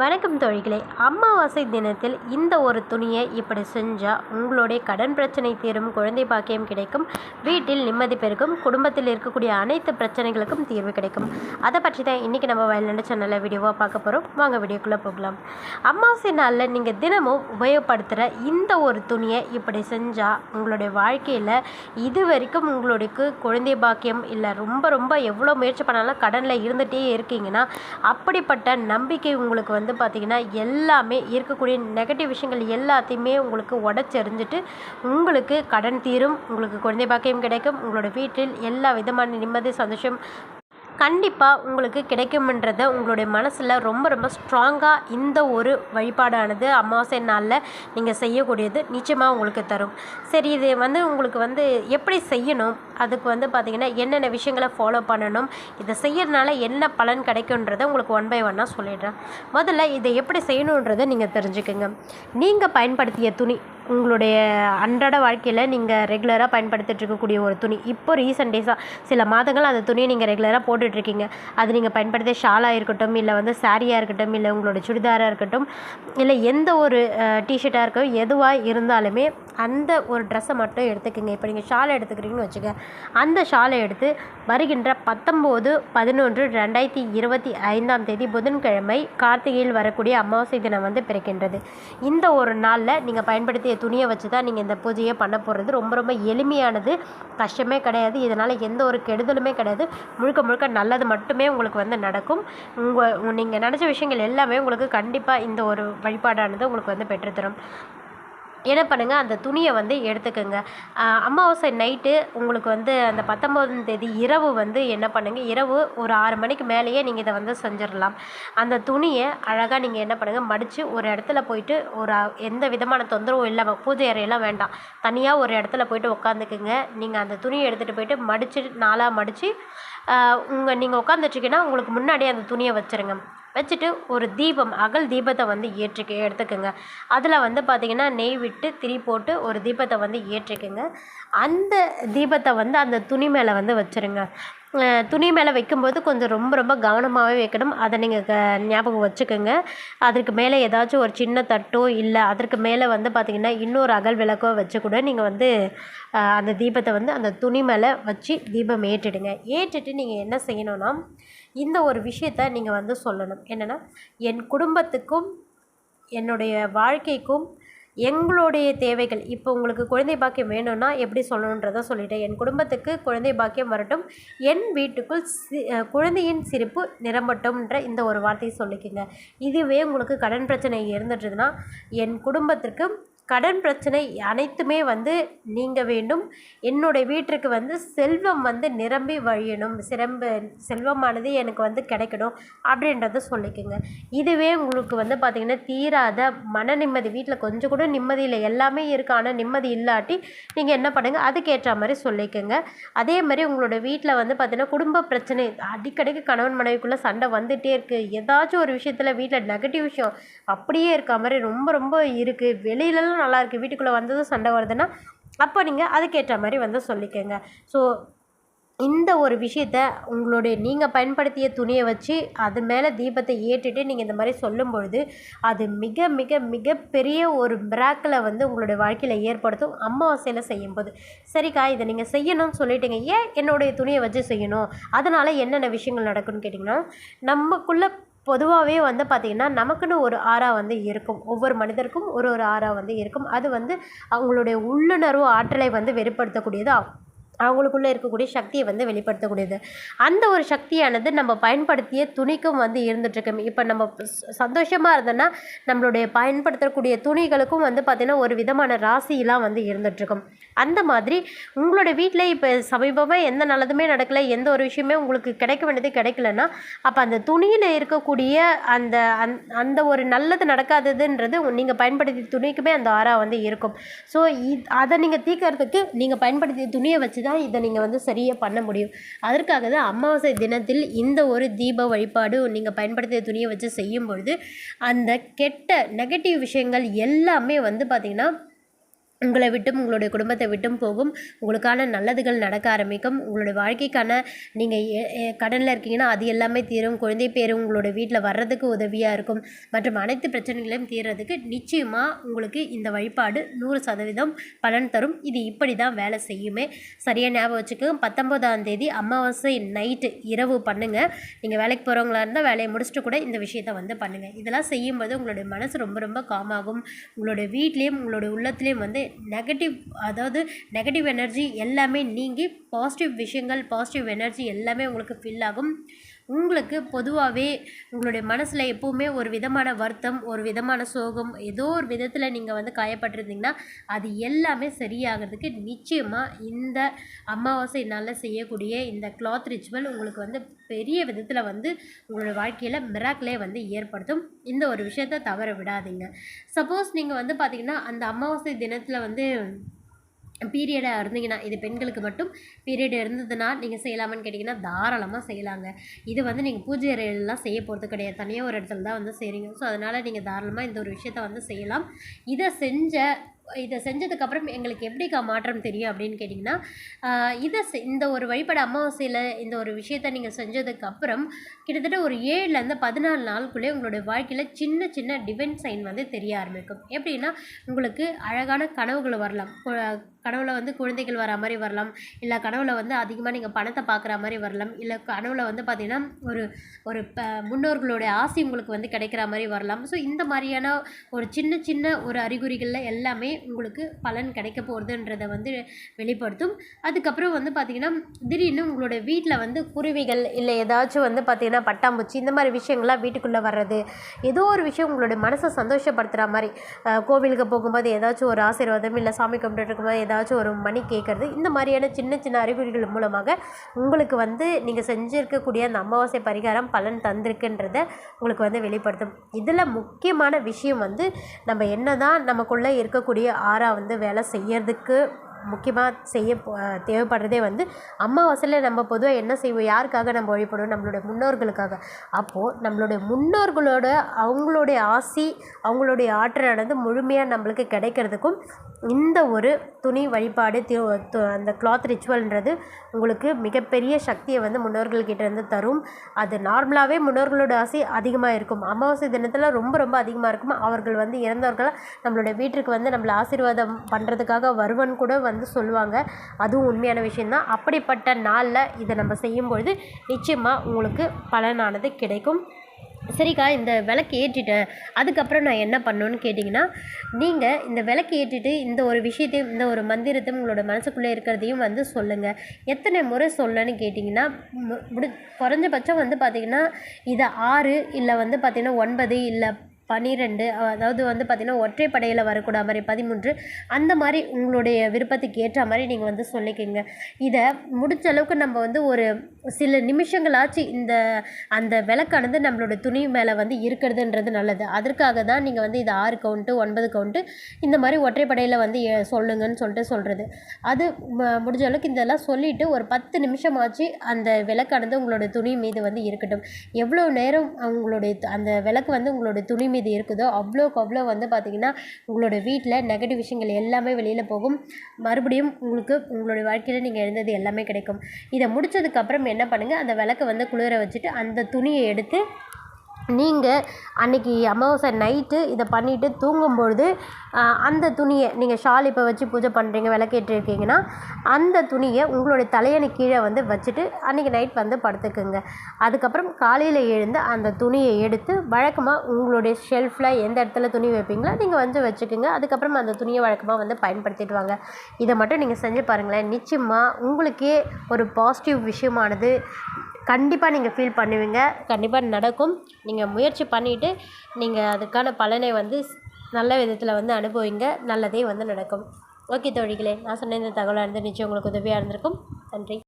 வணக்கம் தோழிகளே. அமாவாசை தினத்தில் இந்த ஒரு துணியை இப்படி செஞ்சால் உங்களுடைய கடன் பிரச்சனை தீரும் குழந்தை பாக்கியம் கிடைக்கும் வீட்டில் நிம்மதி பெருகும் குடும்பத்தில் இருக்கக்கூடிய அனைத்து பிரச்சனைகளுக்கும் தீர்வு கிடைக்கும். அதை பற்றி தான் இன்றைக்கி நம்ம வயலண்ட சேனலில் வீடியோவாக பார்க்க போகிறோம் வாங்க வீடியோக்குள்ளே போகலாம். அமாவாசை நாளில் நீங்கள் தினமும் உபயோகப்படுத்துகிற இந்த ஒரு துணியை இப்படி செஞ்சால் உங்களுடைய வாழ்க்கையில் இது வரைக்கும் உங்களுக்கு குழந்தை பாக்கியம் இல்லை ரொம்ப ரொம்ப எவ்வளோ முயற்சி பண்ணாலும் கடனில் இருந்துகிட்டே இருக்கீங்கன்னா அப்படிப்பட்ட நம்பிக்கை உங்களுக்கு வந்து பார்த்திங்கன்னா எல்லாமே இருக்கக்கூடிய நெகட்டிவ் விஷயங்கள் எல்லாத்தையுமே உங்களுக்கு உடச்செறிஞ்சிட்டு உங்களுக்கு கடன் தீரும் உங்களுக்கு குழந்தை பாக்கியம் கிடைக்கும் உங்களோட வீட்டில் எல்லா விதமான நிம்மதி சந்தோஷம் கண்டிப்பாக உங்களுக்கு கிடைக்கும்ன்றத உங்களுடைய மனசில் ரொம்ப ரொம்ப ஸ்ட்ராங்காக இந்த ஒரு வழிபாடானது அமாவாசை நாளில் நீங்கள் செய்யக்கூடியது நிச்சயமாக உங்களுக்கு தரும். சரி இது வந்து உங்களுக்கு வந்து எப்படி செய்யணும்? அதுக்கு வந்து பார்த்திங்கன்னா என்னென்ன விஷயங்களை ஃபாலோ பண்ணணும்? இதை செய்யறதுனால என்ன பலன் கிடைக்குன்றதை உங்களுக்கு ஒன் பை ஒன்னாக சொல்லிடுறேன். முதல்ல இதை எப்படி செய்யணுன்றதை நீங்கள் தெரிஞ்சுக்கோங்க. நீங்கள் பயன்படுத்திய துணி உங்களுடைய அன்றாட வாழ்க்கையில் நீங்கள் ரெகுலராக பயன்படுத்திகிட்டு இருக்கக்கூடிய ஒரு துணி. இப்போ ரீசெண்ட் டேஸாக சில மாதங்கள் அந்த துணியை நீங்கள் ரெகுலராக போட்டுட்ருக்கீங்க அது நீங்கள் பயன்படுத்திய ஷாலாக இருக்கட்டும் இல்லை வந்து சாரியாக இருக்கட்டும் இல்லை உங்களோட சுடிதாராக இருக்கட்டும் இல்லை எந்த ஒரு டிஷர்ட்டாக இருக்கட்டும் எதுவாக இருந்தாலுமே அந்த ஒரு ட்ரெஸ்ஸை மட்டும் எடுத்துக்கோங்க. இப்போ நீங்கள் ஷாலை எடுத்துக்கிறீங்கன்னு வச்சுக்க அந்த ஷாலை எடுத்து வருகின்ற பத்தொம்போது பதினொன்று ரெண்டாயிரத்தி இருபத்தி ஐந்தாம் தேதி புதன்கிழமை கார்த்திகையில் வரக்கூடிய அமாவாசை தினம் வந்து பிறக்கின்றது. இந்த ஒரு நாளில் நீங்கள் பயன்படுத்திய துணியை வச்சு தான் நீங்கள் இந்த பூஜையை பண்ண போகிறது ரொம்ப ரொம்ப எளிமையானது. கஷ்டமே கிடையாது. இதனால் எந்த ஒரு கெடுதலுமே கிடையாது. முழுக்க முழுக்க நல்லது மட்டுமே உங்களுக்கு வந்து நடக்கும். உங்கள் நீங்கள் நினச்ச விஷயங்கள் எல்லாமே உங்களுக்கு கண்டிப்பாக இந்த ஒரு வழிபாடானது உங்களுக்கு வந்து பெற்றுத்தரும் என்ன பண்ணுங்கள் அந்த துணியை வந்து எடுத்துக்கோங்க. அமாவாசை நைட்டு உங்களுக்கு வந்து அந்த பத்தொம்போதாம் தேதி இரவு வந்து என்ன பண்ணுங்கள் இரவு ஒரு ஆறு மணிக்கு மேலேயே நீங்கள் இதை வந்து செஞ்சிடலாம். அந்த துணியை அழகாக நீங்கள் என்ன பண்ணுங்கள் மடித்து ஒரு இடத்துல போயிட்டு ஒரு எந்த விதமான தொந்தரவும் இல்லாமல் பூஜை அறையெல்லாம் வேண்டாம். தனியாக ஒரு இடத்துல போயிட்டு உட்காந்துக்குங்க நீங்கள் அந்த துணியை எடுத்துகிட்டு போயிட்டு மடித்து நாளாக மடித்து உங்கள் நீங்கள் உட்காந்துட்ருக்கீங்கன்னா உங்களுக்கு முன்னாடியே அந்த துணியை வச்சுருங்க. வச்சுட்டு ஒரு தீபம் அகல் தீபத்தை வந்து ஏற்றிக்க எடுத்துக்கோங்க. அதில் வந்து பார்த்திங்கன்னா நெய் விட்டு திரி போட்டு ஒரு தீபத்தை வந்து ஏற்றிக்கோங்க. அந்த தீபத்தை வந்து அந்த துணி மேலே வந்து வச்சுருங்க. துணி மேலே வைக்கும்போது கொஞ்சம் ரொம்ப ரொம்ப கவனமாகவே வைக்கணும். அதை நீங்கள் க ஞாபகம் வச்சுக்கோங்க. அதற்கு மேலே ஏதாச்சும் ஒரு சின்ன தட்டோ இல்லை அதற்கு மேலே வந்து பார்த்திங்கன்னா இன்னொரு அகல் விளக்கோ வச்சு கூட நீங்கள் வந்து அந்த தீபத்தை வந்து அந்த துணி மேலே வச்சு தீபம் ஏற்றிடுங்க. ஏற்றிட்டு நீங்கள் என்ன செய்யணும்னா இந்த ஒரு விஷயத்த நீங்கள் வந்து சொல்லணும். என்னென்னா என் குடும்பத்துக்கும் என்னுடைய வாழ்க்கைக்கும் எங்களுடைய தேவைகள். இப்போ உங்களுக்கு குழந்தை பாக்கியம் வேணும்னா எப்படி சொல்லணுன்றதை சொல்லிட்டேன். என் குடும்பத்துக்கு குழந்தை பாக்கியம் வரட்டும். என் வீட்டுக்குள் சி குழந்தையின் சிரிப்பு நிரம்பட்டும்ன்ற இந்த ஒரு வார்த்தையை சொல்லிக்கோங்க. இதுவே உங்களுக்கு கடன் பிரச்சனை இருந்துட்டுதுன்னா என் குடும்பத்திற்கு கடன் பிரச்சனை அனைத்துமே வந்து நீங்க வேண்டும். என்னுடைய வீட்டிற்கு வந்து செல்வம் வந்து நிரம்பி வழியணும். சிரம்ப செல்வமானது எனக்கு வந்து கிடைக்கணும் அப்படின்றத சொல்லிக்கோங்க. இதுவே உங்களுக்கு வந்து பார்த்திங்கன்னா தீராத மன நிம்மதி. வீட்டில் கொஞ்சம் கூட நிம்மதி இல்லை. எல்லாமே இருக்கு. ஆனால் நிம்மதி இல்லாட்டி நீங்கள் என்ன பண்ணுங்கள் அதுக்கேற்ற மாதிரி சொல்லிக்கோங்க. அதே மாதிரி உங்களோட வீட்டில் வந்து பார்த்திங்கன்னா குடும்ப பிரச்சனை. அடிக்கடிக்கு கணவன் மனைவிக்குள்ளே சண்டை வந்துகிட்டே இருக்குது ஏதாச்சும் ஒரு விஷயத்தில் வீட்டில் நெகட்டிவ் விஷயம் அப்படியே இருக்க மாதிரி ரொம்ப ரொம்ப இருக்குது வெளியிலலாம் வந்ததும் நல்லாயிருக்கு வீட்டுக்குள்ளே வந்ததும் சண்டை வருதுன்னா அப்போ நீங்கள் அதுக்கேற்ற மாதிரி வந்து சொல்லிக்கோங்க. ஸோ இந்த ஒரு விஷயத்த உங்களுடைய நீங்கள் பயன்படுத்திய துணியை வச்சு அது மேலே தீபத்தை ஏற்றிட்டு நீங்கள் இந்த மாதிரி சொல்லும் பொழுது அது மிக மிக மிகப்பெரிய ஒரு மிராக்களை வந்து உங்களுடைய வாழ்க்கையில் ஏற்படுத்தும் அமாவாசையில் செய்யும்போது. சரிக்கா இதை நீங்கள் செய்யணும்னு சொல்லிட்டீங்க. ஏன் என்னுடைய துணியை வச்சு செய்யணும்? அதனால் என்னென்ன விஷயங்கள் நடக்கும்னு கேட்டிங்கன்னா நமக்குள்ளே பொதுவாகவே வந்து பார்த்திங்கன்னா நமக்குன்னு ஒரு ஆறா வந்து இருக்கும். ஒவ்வொரு மனிதருக்கும் ஒரு ஒரு ஆறா வந்து இருக்கும். அது வந்து அவங்களுடைய உள்ளுணர்வு ஆற்றலை வந்து வெளிப்படுத்தக்கூடியது. அவங்களுக்குள்ளே இருக்கக்கூடிய சக்தியை வந்து வெளிப்படுத்தக்கூடியது. அந்த ஒரு சக்தியானது நம்ம பயன்படுத்திய துணிக்கும் வந்து இருந்துகிட்ருக்கு இப்போ நம்ம சந்தோஷமாக இருந்தோன்னா நம்மளுடைய பயன்படுத்தக்கூடிய துணிகளுக்கும் வந்து பார்த்திங்கன்னா ஒரு விதமான ராசியெலாம் வந்து இருந்துகிட்ருக்கும் அந்த மாதிரி உங்களோட வீட்டில் இப்போ சமீபமாக எந்த நல்லதுமே நடக்கலை எந்த ஒரு விஷயமே உங்களுக்கு கிடைக்க வேண்டியது கிடைக்கலன்னா அப்போ அந்த துணியில் இருக்கக்கூடிய அந்த அந் அந்த ஒரு நல்லது நடக்காததுன்றது நீங்கள் பயன்படுத்திய துணிக்குமே அந்த ஆறா வந்து இருக்கும். ஸோ அதை நீங்கள் தீர்க்கறதுக்கு நீங்கள் பயன்படுத்திய துணியை வச்சு தான் இதை நீங்கள் வந்து சரியாக பண்ண முடியும். அதற்காக தான் அமாவாசை தினத்தில் இந்த ஒரு தீப வழிபாடு நீங்கள் பயன்படுத்திய துணியை வச்சு செய்யும் பொழுது அந்த கெட்ட நெகட்டிவ் விஷயங்கள் எல்லாமே வந்து பார்த்திங்கன்னா உங்களை விட்டும் உங்களுடைய குடும்பத்தை விட்டும் போகும். உங்களுக்கான நல்லதுகள் நடக்க ஆரம்பிக்கும். உங்களுடைய வாழ்க்கைக்கான நீங்கள் கடனில் இருக்கீங்கன்னா அது எல்லாமே தீரும். குழந்தை பேர் உங்களோட வீட்டில் வர்றதுக்கு உதவியாக இருக்கும். மற்றும் அனைத்து பிரச்சனைகளையும் தீர்றதுக்கு நிச்சயமாக உங்களுக்கு இந்த வழிபாடு நூறு சதவீதம் பலன் தரும். இது இப்படி தான் வேலை செய்யுமே. சரியாக ஞாபகம் வச்சுக்கோங்க பத்தொம்போதாம் தேதி அமாவாசை நைட்டு இரவு பண்ணுங்கள் நீங்கள் வேலைக்கு போகிறவங்களா இருந்தால் வேலையை முடிச்சுட்டு கூட இந்த விஷயத்தை வந்து பண்ணுங்கள் இதெல்லாம் செய்யும்போது உங்களுடைய மனசு ரொம்ப ரொம்ப காமாகும் உங்களுடைய வீட்லேயும் உங்களுடைய உள்ளத்துலேயும் வந்து நெகட்டிவ் அதாவது நெகட்டிவ் எனர்ஜி எல்லாமே நீங்கி பாசிட்டிவ் விஷயங்கள் பாசிட்டிவ் எனர்ஜி எல்லாமே உங்களுக்கு ஃபில் ஆகும். உங்களுக்கு பொதுவாகவே உங்களுடைய மனசில் எப்போவுமே ஒரு விதமான வருத்தம் ஒரு விதமான சோகம் ஏதோ ஒரு விதத்தில் நீங்கள் வந்து காயப்பட்டிருந்தீங்கன்னா அது எல்லாமே சரியாகிறதுக்கு நிச்சயமாக இந்த அமாவாசை நாளில் செய்யக்கூடிய இந்த கிளாத் ரிச்சுவல் உங்களுக்கு வந்து பெரிய விதத்தில் வந்து உங்களோட வாழ்க்கையில் மிராக்கிலே வந்து ஏற்படுத்தும். இந்த ஒரு விஷயத்த தவற விடாதீங்க. சப்போஸ் நீங்கள் வந்து பார்த்திங்கன்னா அந்த அமாவாசை தினத்தில் வந்து பீரியடாக இருந்தீங்கன்னா இது பெண்களுக்கு மட்டும் பீரியட் இருந்ததுன்னா நீங்கள் செய்யலாமான்னு கேட்டிங்கன்னா தாராளமாக செய்யலாங்க. இது வந்து நீங்கள் பூஜை அறையிலலாம் செய்ய போகிறது கிடையாது. தனியாக ஒரு இடத்துல தான் வந்து செய்கிறீங்க ஸோ அதனால் நீங்கள் தாராளமாக இந்த ஒரு விஷயத்த வந்து செய்யலாம். இதை செஞ்ச இதை செஞ்சதுக்கப்புறம் எங்களுக்கு எப்படிக்கா மாற்றம் தெரியும் அப்படின்னு கேட்டிங்கன்னா இதை இந்த ஒரு வழிபாடு அமாவாசையில் இந்த ஒரு விஷயத்த நீங்கள் செஞ்சதுக்கப்புறம் கிட்டத்தட்ட ஒரு ஏழுலேருந்து பதினாலு நாளுக்குள்ளே உங்களுடைய வாழ்க்கையில் சின்ன சின்ன டிவைன் சைன் வந்து தெரிய ஆரம்பிக்கும். எப்படின்னா உங்களுக்கு அழகான கனவுகள் வரலாம். கனவுல வந்து குழந்தைகள் வர மாதிரி வரலாம். இல்லை கனவுல வந்து அதிகமாக நீங்கள் பணத்தை பார்க்குற மாதிரி வரலாம். இல்லை கனவுல வந்து பார்த்திங்கன்னா ஒரு ஒரு ப முன்னோர்களுடைய ஆசை உங்களுக்கு வந்து கிடைக்கிற மாதிரி வரலாம். ஸோ இந்த மாதிரியான ஒரு சின்ன சின்ன ஒரு அறிகுறிகளில் எல்லாமே உங்களுக்கு பலன் கிடைக்க போகிறதுன்றதை வந்து வெளிப்படுத்தும். அதுக்கப்புறம் வந்து பார்த்திங்கன்னா திடீர்னு உங்களோட வீட்டில் வந்து குருவிகள் இல்லை ஏதாச்சும் வந்து பார்த்திங்கன்னா பட்டாம்பூச்சி இந்த மாதிரி விஷயங்கள்லாம் வீட்டுக்குள்ளே வர்றது ஏதோ ஒரு விஷயம் உங்களுடைய மனசை சந்தோஷப்படுத்துகிற மாதிரி கோவிலுக்கு போகும்போது ஏதாச்சும் ஒரு ஆசீர்வாதம் இல்லை சாமி கும்பிட்டு இருக்கும்போது ஏதாச்சும் ஒரு மணி கேட்குறது இந்த மாதிரியான சின்ன சின்ன அறிகுறிகள் மூலமாக உங்களுக்கு வந்து நீங்கள் செஞ்சுருக்கக்கூடிய அந்த அமாவாசை பரிகாரம் பலன் தந்திருக்குன்றத உங்களுக்கு வந்து வெளிப்படுத்தும். இதில் முக்கியமான விஷயம் வந்து நம்ம என்ன தான் நமக்குள்ளே இருக்கக்கூடிய ஆறா வந்து வேலை செய்யறதுக்கு முக்கியமாக செய்ய தேவைப்படுறதே வந்து அமாவாசையில் நம்ம பொதுவாக என்ன செய்வோம்? யாருக்காக நம்ம வழிபடுவோம் நம்மளுடைய முன்னோர்களுக்காக. அப்போது நம்மளுடைய முன்னோர்களோட அவங்களுடைய ஆசி அவங்களுடைய ஆற்றலானது முழுமையாக நம்மளுக்கு கிடைக்கிறதுக்கும் இந்த ஒரு துணி வழிபாடு அந்த கிளாத் ரிச்சுவல்ன்றது உங்களுக்கு மிகப்பெரிய சக்தியை வந்து முன்னோர்கள்கிட்ட இருந்து தரும். அது நார்மலாகவே முன்னோர்களோட ஆசை அதிகமாக இருக்கும். அமாவாசை தினத்தில் ரொம்ப ரொம்ப அதிகமாக இருக்கும்? அவர்கள் வந்து இறந்தவர்களாக நம்மளுடைய வீட்டிற்கு வந்து நம்மளை ஆசீர்வாதம் பண்ணுறதுக்காக வருவன் கூட வந்து வந்து சொல்லுவாங்க. அதுவும் உண்மையான விஷயந்தான் அப்படிப்பட்ட நாளில் இதை நம்ம செய்யும்பொழுது நிச்சயமாக உங்களுக்கு பலனானது கிடைக்கும். சரிக்கா இந்த விளக்கு ஏற்றிட்டேன். அதுக்கப்புறம் நான் என்ன பண்ணணுன்னு கேட்டிங்கன்னா நீங்கள் இந்த விளக்கு ஏற்றிட்டு இந்த ஒரு விஷயத்தையும் இந்த ஒரு மந்திரத்தையும் உங்களோட மனசுக்குள்ளே இருக்கிறதையும் வந்து சொல்லுங்கள் எத்தனை முறை சொல்லன்னு கேட்டிங்கன்னா முடி குறைஞ்சபட்சம் வந்து பார்த்திங்கன்னா இதை ஆறு இல்லை வந்து பார்த்திங்கன்னா ஒன்பது இல்லை பன்னிரெண்டு அதாவது வந்து பார்த்திங்கன்னா ஒற்றைப்படையில் வரக்கூடாது மாதிரி பதிமூன்று அந்த மாதிரி உங்களுடைய விருப்பத்துக்கு ஏற்ற மாதிரி நீங்கள் வந்து சொல்லிக்கோங்க. இதை முடிஞ்ச அளவுக்கு நம்ம வந்து ஒரு சில நிமிஷங்களாச்சு இந்த அந்த விளக்கானது நம்மளோட துணி மேலே வந்து இருக்கிறதுன்றது நல்லது. அதற்காக தான் நீங்கள் வந்து இது ஆறு கவுண்ட்டு ஒன்பது கவுண்ட்டு இந்த மாதிரி ஒற்றைப்படையில் வந்து சொல்லுங்கன்னு சொல்லிட்டு சொல்கிறது அது முடிஞ்ச அளவுக்கு இதெல்லாம் சொல்லிவிட்டு ஒரு பத்து நிமிஷமாச்சு அந்த விளக்கானது உங்களோட துணி மீது வந்து இருக்கட்டும். எவ்வளோ நேரம் அவங்களுடைய அந்த விளக்கு வந்து உங்களோட துணி மீது இருக்குதோ அவ்வளோக்கு அவ்வளோ வந்து பார்த்திங்கன்னா உங்களோட வீட்டில் நெகட்டிவ் விஷயங்கள் எல்லாமே வெளியில் போகும். மறுபடியும் உங்களுக்கு உங்களுடைய வாழ்க்கையில் நீங்கள் எழுந்தது எல்லாமே கிடைக்கும். இதை முடித்ததுக்கப்புறம் என்ன பண்ணுங்கள் அந்த விளக்கை வந்து குளிர வச்சுட்டு அந்த துணியை எடுத்து நீங்கள் அன்றைக்கி அமாவாசை நைட்டு இதை பண்ணிவிட்டு தூங்கும்பொழுது அந்த துணியை நீங்கள் ஷால் இப்போ வச்சு பூஜை பண்ணுறீங்க விளக்கேற்றிருக்கீங்கன்னா அந்த துணியை உங்களுடைய தலையணை கீழே வந்து வச்சுட்டு அன்றைக்கி நைட் வந்து படுத்துக்குங்க. அதுக்கப்புறம் காலையில் எழுந்து அந்த துணியை எடுத்து வழக்கமாக உங்களுடைய ஷெல்ஃபில் எந்த இடத்துல துணி வைப்பீங்களோ நீங்கள் வந்து வச்சுக்கோங்க. அதுக்கப்புறம் அந்த துணியை வழக்கமாக வந்து பயன்படுத்திட்டு வாங்க. இதை மட்டும் நீங்கள் செஞ்சு பாருங்களேன். நிச்சயமாக உங்களுக்கே ஒரு பாசிட்டிவ் விஷயமானது கண்டிப்பாக நீங்கள் ஃபீல் பண்ணுவீங்க. கண்டிப்பாக நடக்கும். நீங்கள் முயற்சி பண்ணிவிட்டு நீங்கள் அதுக்கான பலனை வந்து நல்ல விதத்தில் வந்து அனுபவிங்க. நல்லதே வந்து நடக்கும். ஓகே தோழிகளே நான் சொன்ன இந்த தகவலாக இருந்து நிச்சயம் உங்களுக்கு உதவியாக இருந்திருக்கும். நன்றி.